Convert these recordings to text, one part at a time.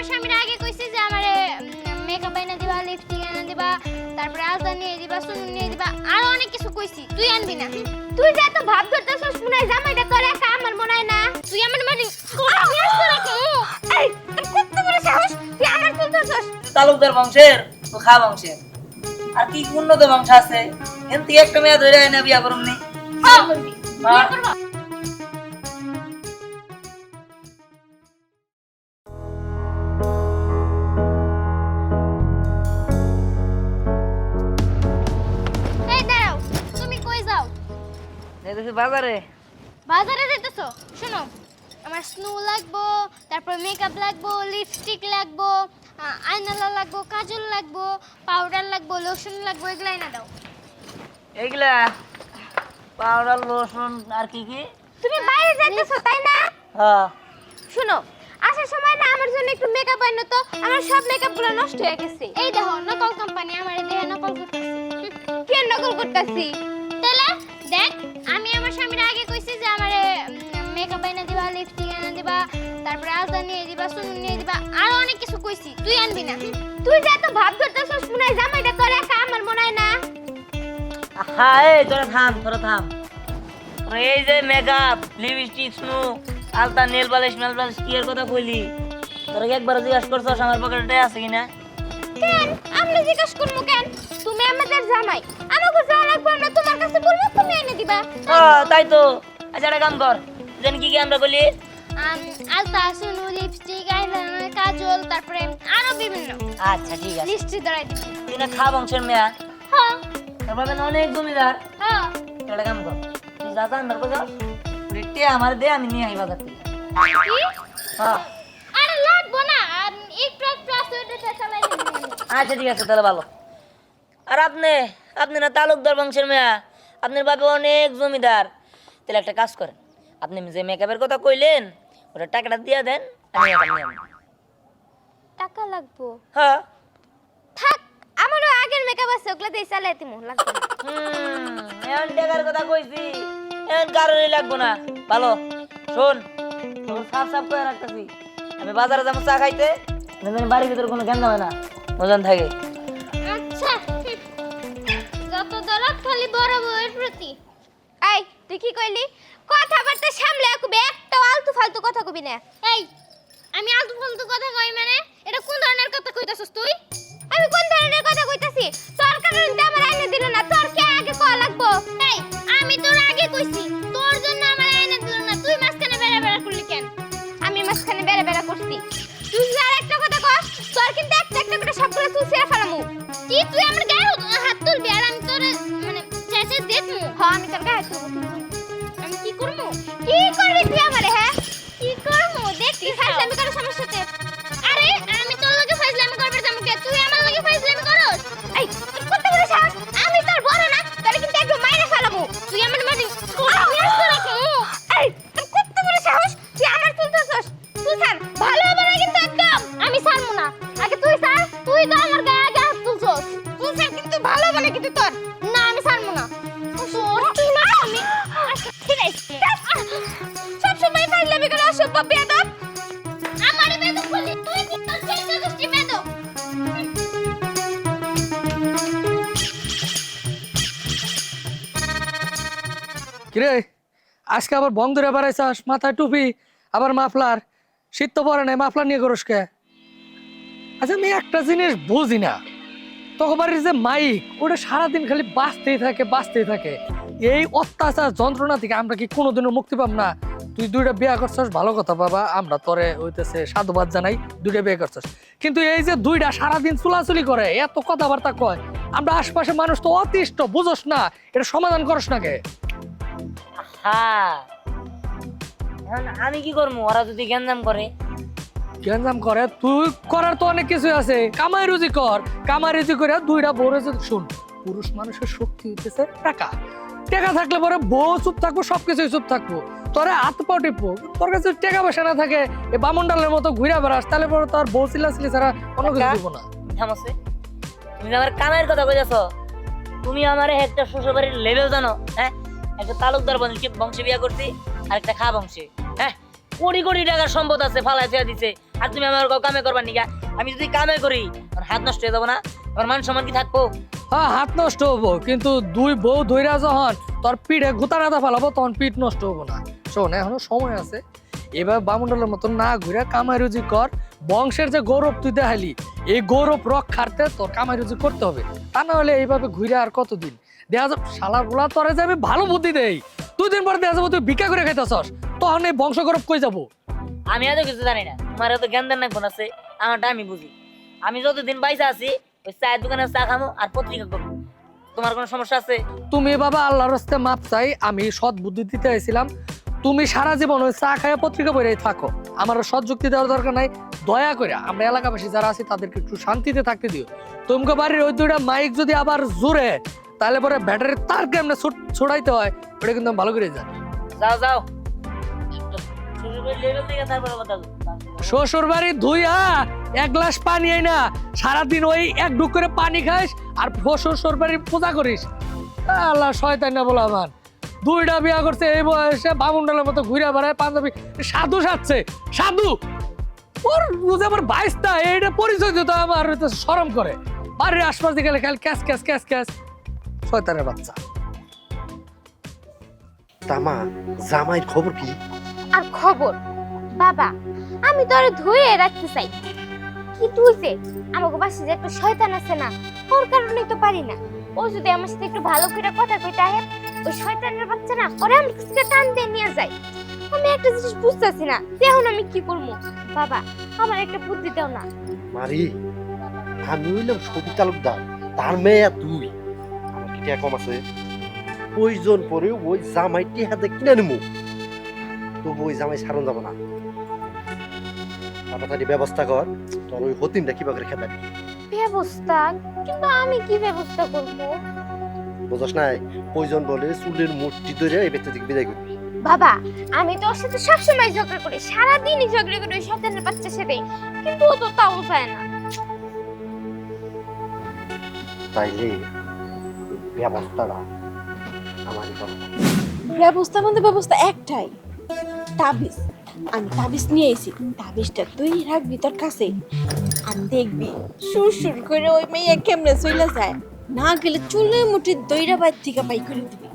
আমার স্বামীর আগে কইছি যে আমারে মেকআপ এনে দিবা লিপস্টিক এনে দিবা তারপরে আলতা নিয়ে দিবা সুন নিয়ে দিবা আরও অনেক কিছু কইছি তুই আনবি না। তুই যে এত ভাব ধরতেছস মনে হয় জামাইটা তোর একা আমার মনে হয় না। তুই আমার মানে তালুকদার বংশের তো খা বংশের। আর কি উন্নত বংশ আছে? থেকে একটা মেয়ে ধরে আয় না বিয়া করুন নি। বিয়ে করব। বাজারে? বাজারে যেতেছো শোনো আমার স্নো লাগবো তারপর মেকআপ লাগবো লিপস্টিক লাগবো আ- আইনালা লাগবো কাজল লাগবো পাউডার লাগবো লোশন লাগবো এগুলাই না দাও। এইগুলা পাউডার লোশন আর কি কি? তুমি বাইরে যাইতেছো তাই না? হ্যাঁ। শুনো আসার সময় না আমার জন্য একটু মেকআপ আইনো তো আমার সব মেকআপগুলো নষ্ট হয়ে গেছে। এই দেখো নকল কোম্পানি আমার দেহে নকল করতেছে। কে নকল করতেছি? দেখ আমি আমার স্বামীর আগে কইছি যে আমারে মেকআপ এনে দিবা লিপস্টিক এনে দিবা তারপরে আলতা নিয়ে দিবা সুন নিয়ে দিবা আরও অনেক কিছু কইছি তুই আনবি না। তুই যে এত ভাব ধরতেছস মনে হয় জামাইটা তোর একা আমার মনে হয় না। হ্যাঁ তোরা থাম তোরা থাম। এই যে মেকআপ লিপস্টিক স্নো আলতা নেল পালিশ নেল পালিশ কি এর কথা কইলি? তোরা কি একবার জিজ্ঞাসা করছস আমার পকেটে আছে কিনা? কেন? আমি জিজ্ঞাসা করব কেন? তুমি আমাদের জামাই আমাকে যাওয়া লাগবে না তোমার কাছে বলব তুমি এনে দিবা। তাই তো। আচ্ছা একটা কাম কর। জানি কি কি আমরা বলি? লিপস্টিক আইলাইনার কাজল তারপরে আরও বিভিন্ন। আচ্ছা ঠিক আছে। লিস্টে ধরাই দিবি। তুই না খা বংশের মেয়া। হ্যাঁ অনেক জমিদার। হ্যাঁ একটা কাম কর। তুই যা যা। রেটে আমার দে আমি নিয়ে আই বাজার থেকে। হ্যাঁ আরে লাগবো না একটু একটু চালাই আচ্ছা ঠিক আছে তাহলে ভালো। আর আপনি আপনি না তালুকদার বংশের মেয়া। আপনার বাপে অনেক জমিদার। তাহলে একটা কাজ করেন আপনি যে মেকআপের কথা কইলেন ওটা টাকাটা দিয়ে দেন আমি। টাকা লাগবো? হ্যাঁ। থাক আমারও আগের মেকআপ আছে ওগুলো দিয়ে চালাই দিমু লাগবে। হুম, এখন টাকার কথা কইছি এখন কারোরই লাগবো না। ভালো শোন তোর সাফ সাফ করে রাখতেছি। আমি বাজারে যাব চা খাইতে বাড়ির ভিতরে কোনো জ্ঞান হয় না মজান থাকে। খালি বড় বউয়ের প্রতি। এই তুই কি কইলি? কথাবার্তা সামলে কবি একটা আলতু ফালতু কথা কবি না। এই আমি আলতু ফালতু কথা কই মানে? এটা কোন ধরনের কথা কইতাছস তুই? আমি কোন ধরনের কথা কইতাছি? তোর কারণে তো আমার আইনে দিল না তোর কে আগে কল লাগবো? এই আমি তোর আগে কইছি তোর জন্য আমার আয়না দিল না তুই মাঝখানে বেড়া বেড়া করলি কেন? আমি মাঝখানে বেড়া বেড়া করছি। তুই আর একটা কথা কস তোর কিন্তু একটা একটা করে সবগুলো তুই ছেড়ে ফেলামু কি তুই আমার গায়ে হাত- হাত তুলবি? আর আমি তোর চেঁচে দেখমু হ আমি তোর গায়ে তুলবো আমি কি করব? কি করবি তুই আমারে হ্যাঁ? কি করব? দেখছি তুই ফাইজলামি করে সমস্যাতে। আরে আমি তোর লগে ফাইজলামি করবে যাব কে তুই আমার কিরে? আজকে আবার বন্ধুরে বেড়াইছাস, মাথায় টুপি, আবার মাফলার। শীত তো পরে নাই, মাফলার নিয়ে করস কে? আচ্ছা আমি একটা জিনিস বুঝি না। তখন বাড়ির যে মাইক, ওটা সারাদিন খালি বাঁচতেই থাকে বাঁচতেই থাকে। এই অত্যাচার যন্ত্রণা থেকে আমরা কি কোনোদিনও মুক্তি পাব না? তুই দুইটা বিয়ে করছস, ভালো কথা বাবা, আমরা তোরে হইতেছে সাধুবাদ জানাই, দুইটা বিয়ে করছস। কিন্তু এই যে দুইটা সারাদিন চুলাচুলি করে, এত কথাবার্তা কয়, আমরা আশপাশে মানুষ তো অতিষ্ঠ, বুঝোস না, এটা সমাধান করস না কে? এখন আমি কি করব? ওরা যদি জ্ঞানজাম করে। গ্যাঞ্জাম করে? তুই করার তো অনেক কিছু আছে। কামাই রুজি কর। কামাই রুজি করে দুইটা শুন। পুরুষ মানুষের শক্তি হইতেছে টাকা। টাকা থাকলে পরে বউ চুপ থাকব সবকিছুই চুপ থাকব। তোরে হাত পা টিপবো। তোর কাছে টাকা পয়সা না থাকে এই বামুন্ডালের মতো ঘুরে বেড়াস তাহলে পরে তোর বউ চিল্লাচিল্লি ছাড়া কোনো কিছু দিব না। থামছে তুমি আমার কামের কথা কইতাছ। তুমি আমার একটা শ্বশুরবাড়ির লেভেল জানো হ্যাঁ? একটা তালুকদার বংশে বংশে করছি, আর একটা খা বংশে। হ্যাঁ? কোটি কোটি টাকার সম্পদ আছে ফালাই ফেয়া দিছে। আর তুমি আমার কামে করবার নিকা? আমি যদি কামে করি, আমার হাত নষ্ট হয়ে যাব না? আমার মান সম্মান কি থাকব? হ্যাঁ হাত নষ্ট হব, কিন্তু দুই বউ ধৈরা যখন তোর পিঠে গুতা নাতা ফেলাবো, তখন পিঠ নষ্ট হব না। শোন, এখনও সময় আছে। এবার বামুন্ডলের মতো না ঘুরে কামাই রুজি কর। বংশের যে গৌরব তুই দেখালি, এই গৌরব রক্ষার্থে তোর কামাই রুজি করতে হবে। তা না হলে এইভাবে ঘুরে আর কতদিন? দেখা যাবে শালারগুলা তোরে যে আমি ভালো বুদ্ধি দেই। দুই দিন পরে দেখা যাব তুই ভিক্ষা করে খাইতেছস। তখন এই বংশ গৌরব কই যাব? আমি এত কিছু জানি না। এত জ্ঞান দেন না আছে আমারটা আমি বুঝি। আমি যতদিন বাইসা আছি ওই চায়ের দোকানে চা খামো আর পত্রিকা করব। তোমার কোনো সমস্যা আছে? তুমি বাবা আল্লাহর মাপ চাই আমি সৎ বুদ্ধি দিতে চাইছিলাম তুমি সারা জীবন ওই চা খায়া পত্রিকা পড়েই থাকো। আমার সৎ যুক্তি দেওয়ার দরকার নাই। দয়া করে আমরা এলাকাবাসী যারা আছি তাদেরকে একটু শান্তিতে থাকতে দিও। তোমাকে বাড়ির ওই দুইটা মাইক যদি আবার জোরে তাহলে পরে ব্যাটারির তার কেমনে ছড়াইতে হয়? ওটা কিন্তু আমি ভালো করে জানি। যাও যাও। শ্বশুর বাড়ি ধুইয়া এক গ্লাস পানি আই না সারাদিন ওই এক ডুক করে পানি খাইস আর শ্বশুর বাড়ির পূজা করিস। আল্লাহ শয়তান না বলা আমার। দুইটা বিয়া করছে এই বয়সে বামুন্ডালের মতো ঘুরে বেড়ায় পাঞ্জাবি। সাধু সাজছে সাধু! ওর বুঝে আমার বাইশটা এইটা পরিচয় দিত আমার শরম করে। বাড়ির আশপাশ দিকে খালি ক্যাস ক্যাস ক্যাস ক্যাস। শয়তানের বাচ্চা। তামা জামাইয়ের খবর কি? আর খবর? বাবা আমি তো আরে ধুয়ে রাখতে চাই। কি তুইছে আমাকে বাসে যে একটা শয়তান আছে না ওর কারণেই তো পারি না। ও যদি আমার সাথে একটু ভালো করে কথা কইতে আহে ওই শয়তানের বাচ্চা না ওরে আমার কাছ টান দিয়ে নিয়ে যায় আমি একটা জিনিস বুঝতেছি না এখন আমি কি করব? বাবা আমার একটা বুদ্ধি দাও না। মারি আমি হইলাম ছবি তালুকদার তার মেয়ে তুই। আমার কম আছে। প্রয়োজন পরে ওই জামাইটি হাতে কিনে নিমু। তবু ওই জামাই সারণ যাব না। তাড়াতাড়ি ব্যবস্থা কর তোর ওই হতিমটা কিবা করে খেতে ব্যবস্থা? কিন্তু আমি কি ব্যবস্থা করব? বুঝস নাই প্রয়োজন বলে চুলের মূর্তি ধরে এই ব্যক্তি থেকে বিদায় করবি বাবা আমি তো ওর সাথে সবসময় ঝগড়া করি সারাদিনই ঝগড়া করি ওই শয়তানের বাচ্চার সাথে। কিন্তু ও তো তাও চায় না। তাইলে ব্যবস্থাটা আমারই করা ব্যবস্থা মানে ব্যবস্থা একটাই তাবিজ। আমি তাবিজ নিয়ে এসি তাবিজটা তুই রাখবি তোর কাছে। আর দেখবি সুর সুর করে ওই মেয়ে কেমনে চলে যায়। না গেলে চুলে মুঠি দইরা বাইর থেকে বাই করে দিবি।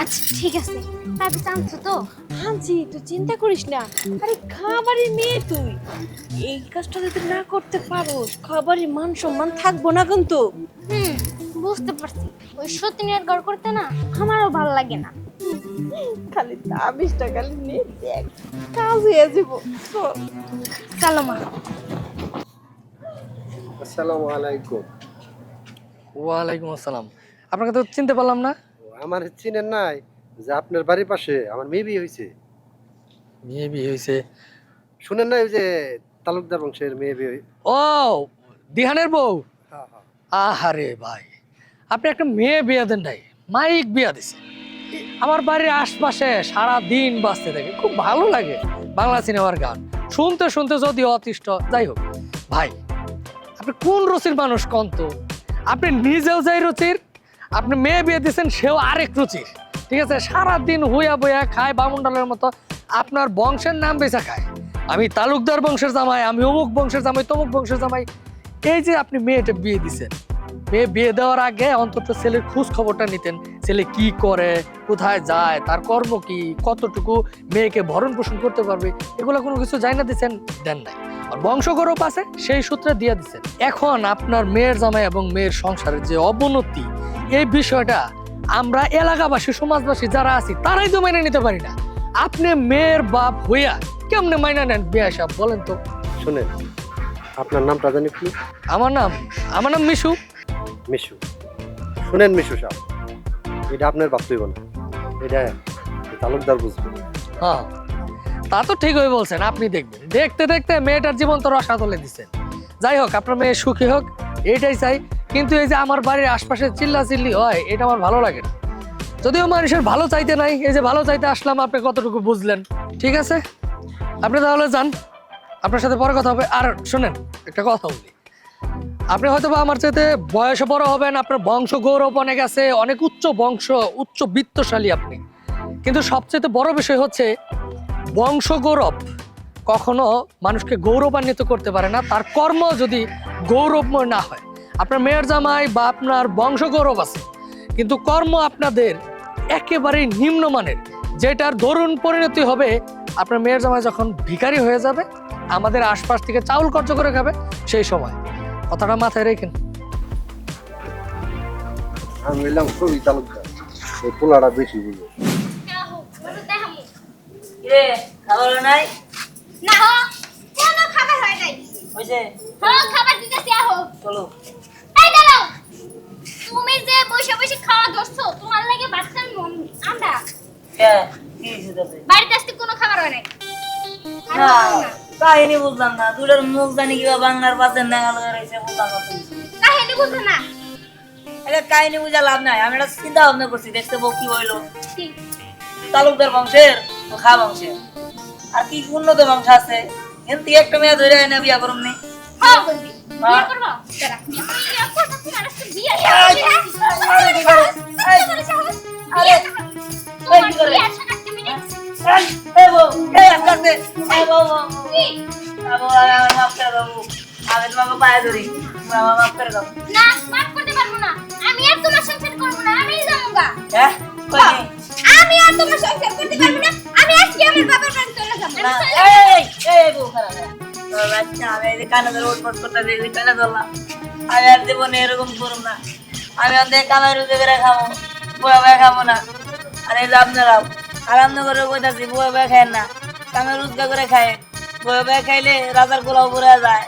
আচ্ছা ঠিক আছে। তারপর জানছো তো? হাঁজি তুই চিন্তা করিস না। আরে খাবারের মেয়ে তুই। এই কাজটা যদি না করতে পারোস খাবারের মান সম্মান থাকব না কিন্তু। হুম। বুঝতে পারছি। ওই সতীনের গড় করতে না আমারও ভালো লাগে না। খালি তাবিজটা খালি নিয়ে দেখ কাজ হয়ে যাব। চল। মা। আসসালামু আলাইকুম। ওয়ালাইকুম আসসালাম। আপনাকে তো চিনতে পারলাম না। আমার চিনেন নাই যে আপনার বাড়ির পাশে আমার মেয়ে বিয়ে হয়েছে। বিয়ে বিয়ে হয়েছে? শুনেন না ওই যে তালুকদার বংশের মেয়ে বিয়ে ও দিহানের বউ? হ্যাঁ, হ্যাঁ। আহারে ভাই। আপনি একটা মেয়ে বিয়ে দেন নাই, মাইক বিয়া দিছে। আমার বাড়ির আশপাশে সারা দিন বাঁচতে থাকে, খুব ভালো লাগে বাংলা সিনেমার গান। শুনতে শুনতে যদি অতিষ্ঠ, যাই হোক। ভাই, আপনি কোন রুচির মানুষ কন্ত আপনি নিজেও যাই রুচির, আপনি মেয়ে বিয়ে দিচ্ছেন সেও আরেক রুচির। ঠিক আছে? সারা দিন হুইয়া বইয়া খায় বামুন্ডালের মতো, আপনার বংশের নাম বেচা খায়। আমি তালুকদার বংশের জামাই, আমি অমুক বংশের জামাই, তমুক বংশের জামাই। এই যে আপনি মেয়েটা বিয়ে দিছেন মেয়ে বিয়ে দেওয়ার আগে অন্তত ছেলের খোঁজ খবরটা নিতেন। ছেলে কি করে কোথায় যায় তার কর্ম কি কতটুকু মেয়েকে ভরণ পোষণ করতে পারবে এগুলো কোনো কিছু জানা দিচ্ছেন দেন নাই। আর বংশগৌরব আছে সেই সূত্রে দিয়ে দিচ্ছেন এখন আপনার মেয়ের জামাই এবং মেয়ের সংসারের যে অবনতি এই বিষয়টা আমরা এলাকাবাসী সমাজবাসী যারা আছি তারাই তো মেনে নিতে পারি না। আপনি মেয়ের বাপ হইয়া কেমনে মাইনা নেন বিয়া সাহেব বলেন তো? শুনেন আপনার নামটা জানি কি? আমার নাম আমার নাম মিশু। মিশু। শুনেন মিশু সাহেব এটা আপনার ভাবতেইব না এটা তালুকদার বুঝবে। হ্যাঁ তা তো ঠিক ঠিকই বলছেন, আপনি দেখবেন। দেখতে দেখতে মেয়েটার জীবন তো রসাতলে দিচ্ছেন যাই হোক, আপনার মেয়ে সুখী হোক, এটাই চাই। কিন্তু এই যে আমার বাড়ির আশপাশে চিল্লা চিল্লি হয়, এটা আমার ভালো লাগে না। যদিও মানুষের ভালো চাইতে নাই, এই যে ভালো চাইতে আসলাম, আপনি কতটুকু বুঝলেন? ঠিক আছে? আপনি তাহলে যান, আপনার সাথে পরে কথা হবে। আর শোনেন, একটা কথা বলি। আপনি হয়তো বা আমার চাইতে বয়সে বড় হবেন, আপনার বংশ গৌরব অনেক আছে, অনেক উচ্চ বংশ, উচ্চ বিত্তশালী আপনি। কিন্তু সবচেয়ে বড় বিষয় হচ্ছে বংশ গৌরব। কখনো মানুষকে গৌরবান্বিত করতে পারে না, তার কর্ম যদি গৌরবময় না হয়। আপনার মেয়ের জামাই বা আপনার বংশ গৌরব আছে, কিন্তু কর্ম আপনাদের একেবারেই নিম্নমানের, যেটার দরুন পরিণতি হবে, আপনার মেয়ের জামাই যখন ভিখারি হয়ে যাবে, আমাদের আশপাশ থেকে চাউল খরচ করে খাবে সেই সময়। কথাটা মাথায় রেখেন। আমি হইলাম ছবি তালুকদার। এই পোলাটা বেশি বুঝে। কিরে খাবার নাই? না হো কোনো খাবার হয় নাই। হয়েছে হো খাবার দিতেছি আহো। চলো। এই দাঁড়াও তুমি যে বসে বসে খাওয়া ধরছো তোমার লাগে মন কি হয়েছে তাতে? বাড়িতে আসতে কোনো খাবার হয় নাই। না। কাহিনী বুঝলাম না দুটোর মুখ জানি কিবা বাংলার পাশে নেগাল রয়েছে বুঝলাম না। কাহিনী বুঝো না এটা কাহিনী বুঝা লাভ নাই আমি একটা চিন্তা ভাবনা করছি দেখতে বউ কি হইল? তালুকদার বংশের খা বংশের আর কি উন্নত বংশ আছে কিন্তু একটা মেয়ে ধরে এনে বিয়া করুন নি হ্যাঁ। বিয়ে করব আমার মাফ করে দাও। না মাফ করতে পারব না। আমি আর তোমার সংসার করব না আমি যাব হ্যাঁ আমি আর তোমার সংসার করতে পারব না আমি আজকে আমার বাবার বাড়ি চলে যাব। না, আমি এই, এই, এই, এই বউ, খারাপ, হ্যাঁ। তোর বাচ্চা, আমি কানে ধরে উঠবস করতেছি, এই কানে ধরলাম। আমি আর জীবনে এরকম করব না। আমি অন্তত কামাই রুজে করে খাব বয়ে বয়ে খাব না। আর এই যে আপনারাও আরাম করে কইতাছি বয়ে বয়ে খায় না। কামে রোজগার করে খায়। বয়ে বয়ে খাইলে রাজার গোলাও পড়ে যায়।